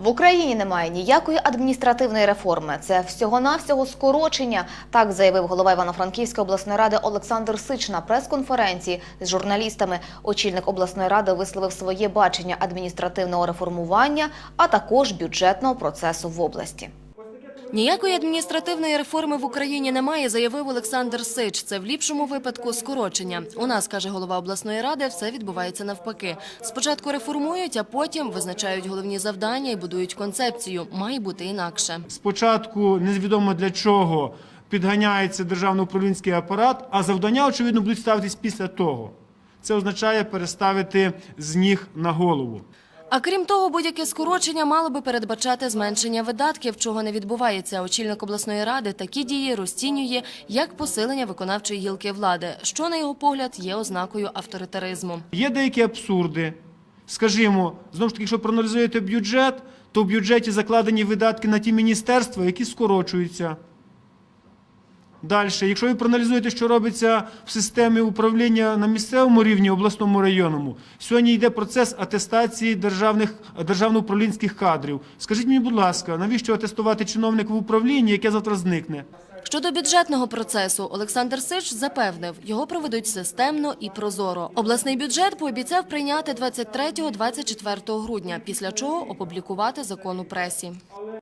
В Україні немає ніякої адміністративної реформи. Це всього-навсього скорочення. Так заявив голова Івано-Франківської обласної ради Олександр Сич на прес-конференції з журналістами. Очільник обласної ради висловив своє бачення адміністративного реформування, а також бюджетного процесу в області. Ніякої адміністративної реформи в Україні немає, заявив Олександр Сич. Це в ліпшому випадку скорочення. У нас, каже голова обласної ради, все відбувається навпаки. Спочатку реформують, а потім визначають головні завдання і будують концепцію. Має бути інакше. Спочатку невідомо для чого підганяється державно-управлінський апарат, а завдання, очевидно, будуть ставитись після того. Це означає переставити з ніг на голову. А крім того, будь-яке скорочення мало би передбачати зменшення видатків, чого не відбувається. Очільник обласної ради такі дії розцінює як посилення виконавчої гілки влади, що на його погляд є ознакою авторитаризму. Є деякі абсурди. Скажімо, знову ж таки, якщо проаналізуєте бюджет, то в бюджеті закладені видатки на ті міністерства, які скорочуються. Далі, якщо ви проаналізуєте, що робиться в системі управління на місцевому рівні, обласному районному, сьогодні йде процес атестації державних, державно-управлінських кадрів. Скажіть мені, будь ласка, навіщо атестувати чиновника в управлінні, яке завтра зникне? Щодо бюджетного процесу, Олександр Сич запевнив, його проведуть системно і прозоро. Обласний бюджет пообіцяв прийняти 23-24 грудня, після чого опублікувати закон у пресі.